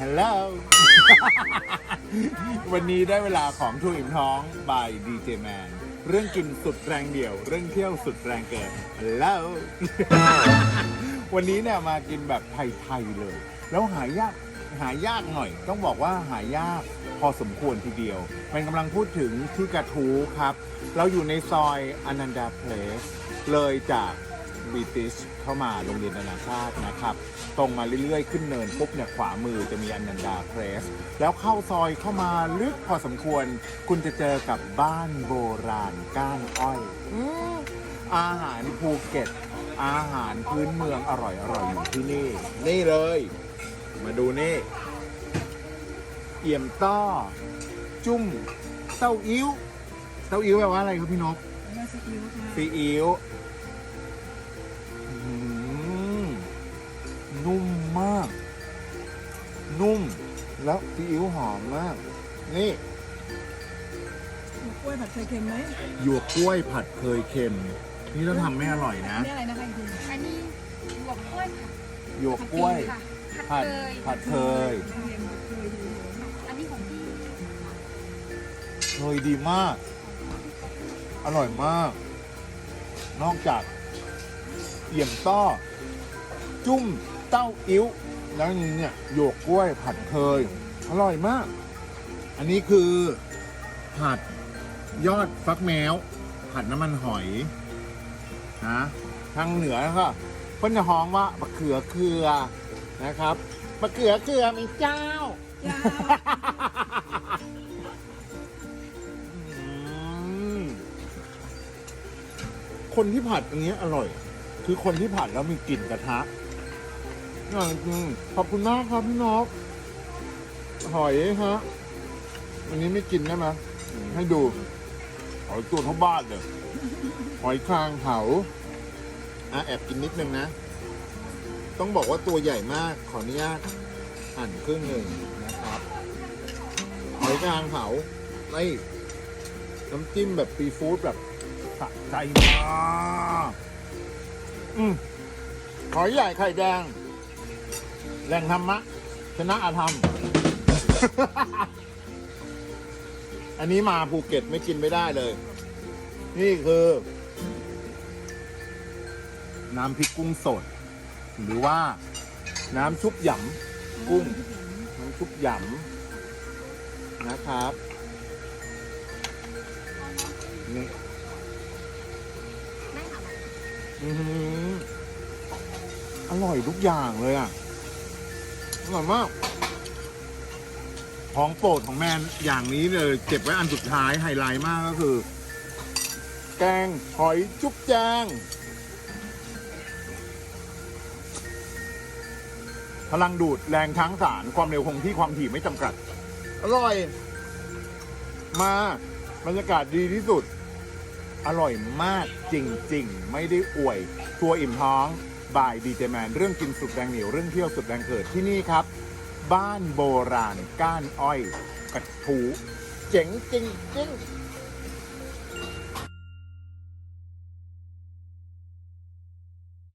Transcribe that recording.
ฮัลโหล วันนี้ได้เวลาของทูอิ่มท้องบายดีเจแมนเรื่องกินสุดแรงเดี่ยว เรื่องเที่ยวสุดแรงเกินฮัลโหล วันนี้เนี่ยมากินแบบไทยๆเลย แล้วหายากหายากหน่อย ต้องบอกว่าหายากพอสมควรทีเดียว มันกำลังพูดถึงที่กระทูครับ เราอยู่ในซอยอนันดาเพลสเลยจาก บีติชเข้ามาโรงเรียนนานาชาตินะครับ ตรงมาเรื่อยๆ ขึ้นเนินปุ๊บเนี่ยขวามือจะมีอนันดาเพรส แล้วเข้าซอยเข้ามาลึกพอสมควร คุณจะเจอกับบ้านโบราณก้านอ้อยอืมอาหารภูเก็ต อาหารพื้นเมืองอร่อยๆอยู่ที่นี่ นี่เลย มาดูนี่ เอี่ยมต้อ จุ้มเต้าอิ้วเต้าอิ้วแปลว่าอะไรครับพี่นกแล้วซีอิ๊วค่ะซีอิ๊ว แล้วซีอิ๊วหอมมาก นี่หมูกล้วยผัดไข่เค็มไหมหยวกกล้วยผัดเคยเค็ม นี่เราทำไม่อร่อยนะ นี่อะไรนะคะอีกทีอันนี้หยวกกล้วยผัดหยวกกล้วย ค่ะผัผัดดเคยผัดเคยเค็มเคยดูอันนี้ของพี่เคยดีมาก อร่อยมาก นอกจากเอี่ยมต้อ จุ้มเต้าอิ้ว แล้วนี่เนี่ยหยวกกล้วยผัดเคยอร่อยมาก อันนี้คือผัดยอดฟักแมว ผัดน้ำมันหอยนะทางเหนือก็เพิ่นจะฮ้องว่าบะเขือเคือนะครับบะเขือเคือมีเจ้าจ้าอืมคนที่ผัดอันนี้อร่อย คือคนที่ผัดแล้วมีกลิ่นกระทะ อร่อยจริงขอบคุณมากครับพี่นกหอยฮะอันนี้ไม่กินได้ไหมให้ดู หอยตัวเท่าบ้านเลยหอยคางเผาอะแอบกินนิดนึงนะ ต้องบอกว่าตัวใหญ่มาก ขออนุญาตหั่นครึ่งหนึ่งนะครับ หอยคางเผาไอ้น้ำจิ้มแบบซีฟู้ดแบบสะใจมากอืมหอยใหญ่ไข่แดง แหล่งธรรมะ ชนะอาธรรม อันนี้มาภูเก็ตไม่กินไม่ได้เลย นี่คือ น้ำพริกกุ้งสด หรือว่าน้ำชุบหยำกุ้ง น้ำชุบหยำนะครับนี่ไม่ค่ะอื้อหืออร่อยทุกอย่างเลยอะ อร่อยมาก ของโปรดของแมนอย่างนี้เลย เก็บไว้อันสุดท้ายไฮไลท์มากก็คือ แกงหอยจุ๊บแจงพลังดูดแรงทั้งสารความเร็วคงที่ความถี่ไม่จำกัด อร่อย มาบรรยากาศดีที่สุด อร่อยมากจริง ๆ ไม่ได้อวย ทัวอิ่มท้อง บ่ายดีเจแมนเรื่องกินสุดแรงเหนียวเรื่องเที่ยวสุดแรงเกิดที่นี่ครับ บ้านโบราณก้านอ้อยกระถูเจ๋งจริงจริง